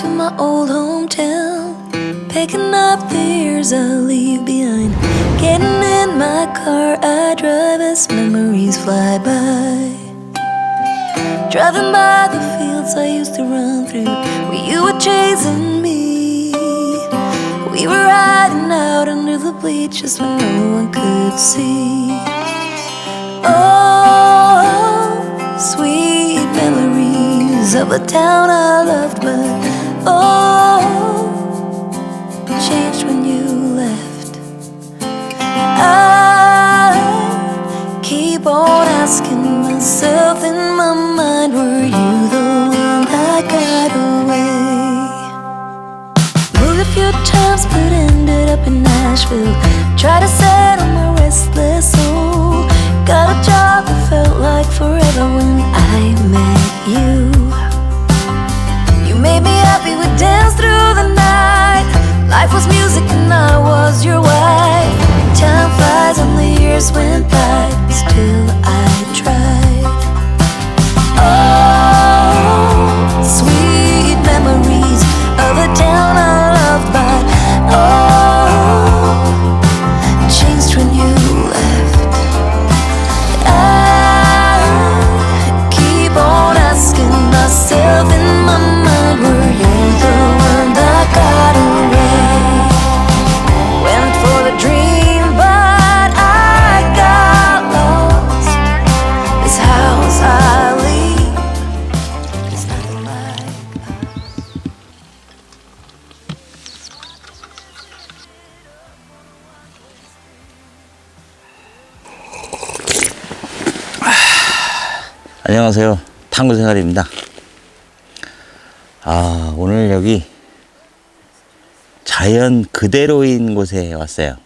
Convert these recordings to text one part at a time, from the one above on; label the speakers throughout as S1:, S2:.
S1: to my old hometown. Picking up the years I leave behind. Getting in my car, I drive as memories fly by. Driving by the fields I used to run through, where you were chasing me. We were riding out under the bleachers when no one could see. Oh, sweet memories of a town I loved, but oh, changed when you left. I keep on asking myself in my mind, were you the one that got away? Moved a few times, but ended up in Nashville. Tried to
S2: 안녕하세요. 탐구 생활입니다. 아, 오늘 여기 자연 그대로인 곳에 왔어요.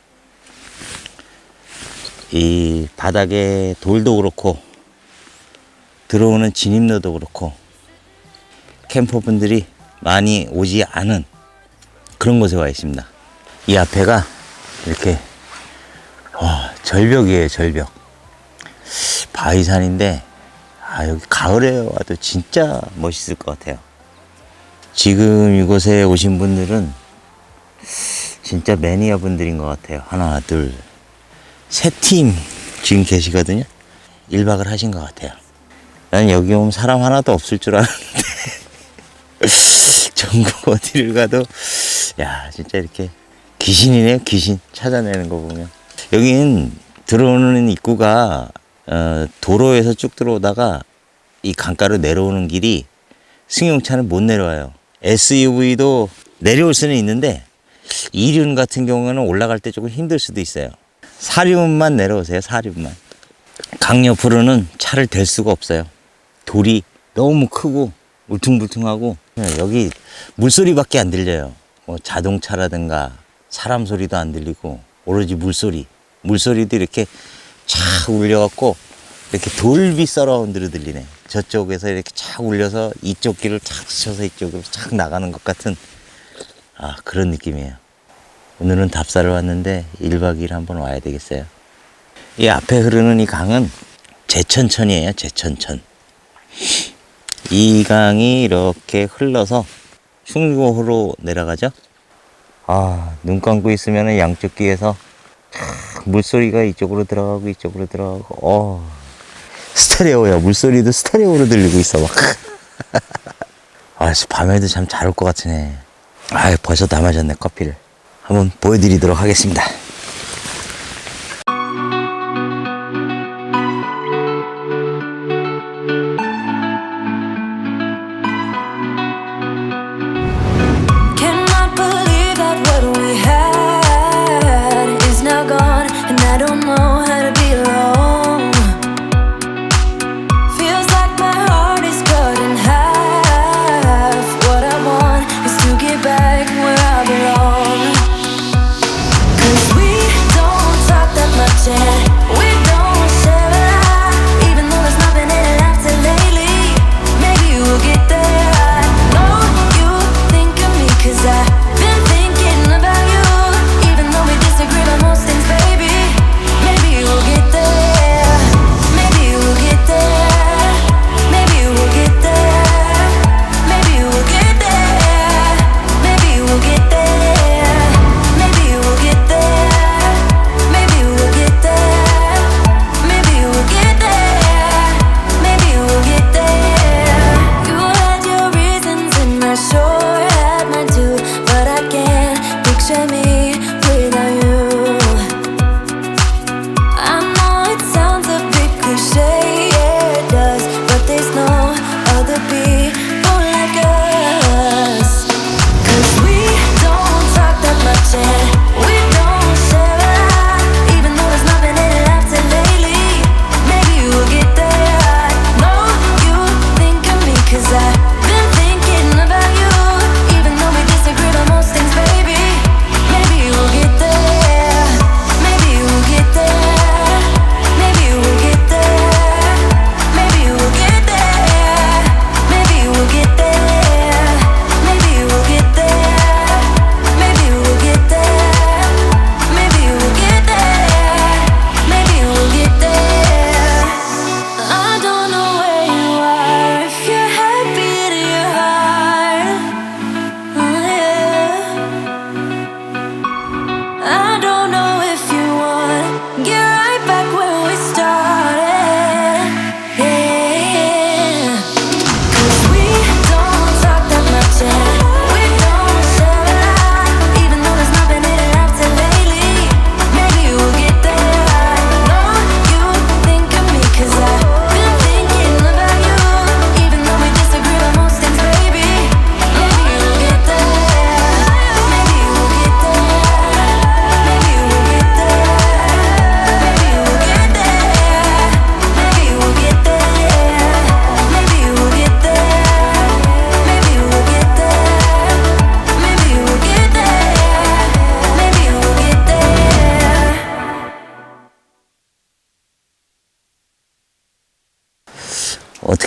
S2: 이 바닥에 돌도 그렇고 들어오는 진입로도 그렇고 캠퍼분들이 많이 오지 않은 그런 곳에 와 있습니다. 이 앞에가 이렇게 와, 절벽이에요, 절벽. 바위산인데 아 여기 가을에 와도 진짜 멋있을 것 같아요. 지금 이곳에 오신 분들은 진짜 매니아 분들인 것 같아요. 하나, 둘, 세 팀 지금 계시거든요. 1박을 하신 것 같아요. 난 여기 오면 사람 하나도 없을 줄 알았는데 전국 어디를 가도 야 진짜 이렇게 귀신이네요 귀신 찾아내는 거 보면 여긴 들어오는 입구가 어, 도로에서 쭉 들어오다가 이 강가로 내려오는 길이 승용차는 못 내려와요. SUV도 내려올 수는 있는데 이륜 같은 경우는 올라갈 때 조금 힘들 수도 있어요. 사륜만 내려오세요. 사륜만. 강 옆으로는 차를 댈 수가 없어요. 돌이 너무 크고 울퉁불퉁하고 여기 물소리밖에 안 들려요. 뭐 자동차라든가 사람 소리도 안 들리고 오로지 물소리. 물소리도 이렇게 착 울려갖고 이렇게 돌비 서라운드로 들리네. 저쪽에서 이렇게 착 울려서 이쪽 길을 착 스쳐서 이쪽으로 착 나가는 것 같은 아 그런 느낌이에요. 오늘은 답사를 왔는데 1박 2일 한번 와야 되겠어요. 이 앞에 흐르는 이 강은 제천천이에요. 제천천. 이 강이 이렇게 흘러서 충주호로 내려가죠. 아, 눈 감고 있으면 양쪽 귀에서 물소리가 이쪽으로 들어가고 이쪽으로 들어가고. 어. 스테레오야. 물소리도 스테레오로 들리고 있어 막. 아씨 밤에도 참잘올 것 같으네. 아 벌써 다 마셨네 커피를. 한번 보여드리도록 하겠습니다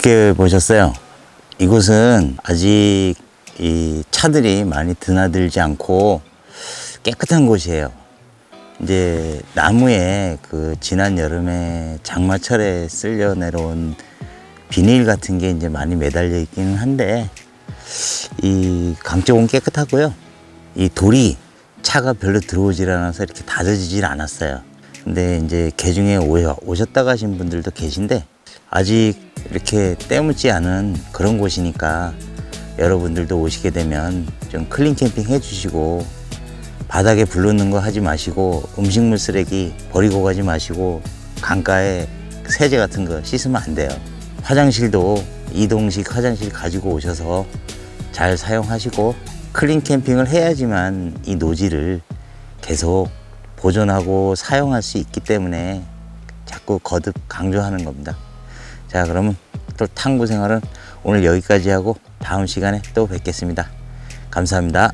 S2: 어떻게 보셨어요? 이곳은 아직 이 차들이 많이 드나들지 않고 깨끗한 곳이에요. 이제 나무에 그 지난 여름에 장마철에 쓸려 내려온 비닐 같은 게 이제 많이 매달려 있기는 한데 이 강 쪽은 깨끗하고요. 이 돌이 차가 별로 들어오질 않아서 이렇게 다져지질 않았어요. 근데 이제 개중에 오- 오셨다 가신 분들도 계신데 아직 이렇게 때묻지 않은 그런 곳이니까 여러분들도 오시게 되면 좀 클린 캠핑 해주시고 바닥에 불 놓는 거 하지 마시고 음식물 쓰레기 버리고 가지 마시고 강가에 세제 같은 거 씻으면 안 돼요. 화장실도 이동식 화장실 가지고 오셔서 잘 사용하시고 클린 캠핑을 해야지만 이 노지를 계속 보존하고 사용할 수 있기 때문에 자꾸 거듭 강조하는 겁니다. 자, 그러면 또 탕구 생활은 오늘 여기까지 하고 다음 시간에 또 뵙겠습니다. 감사합니다.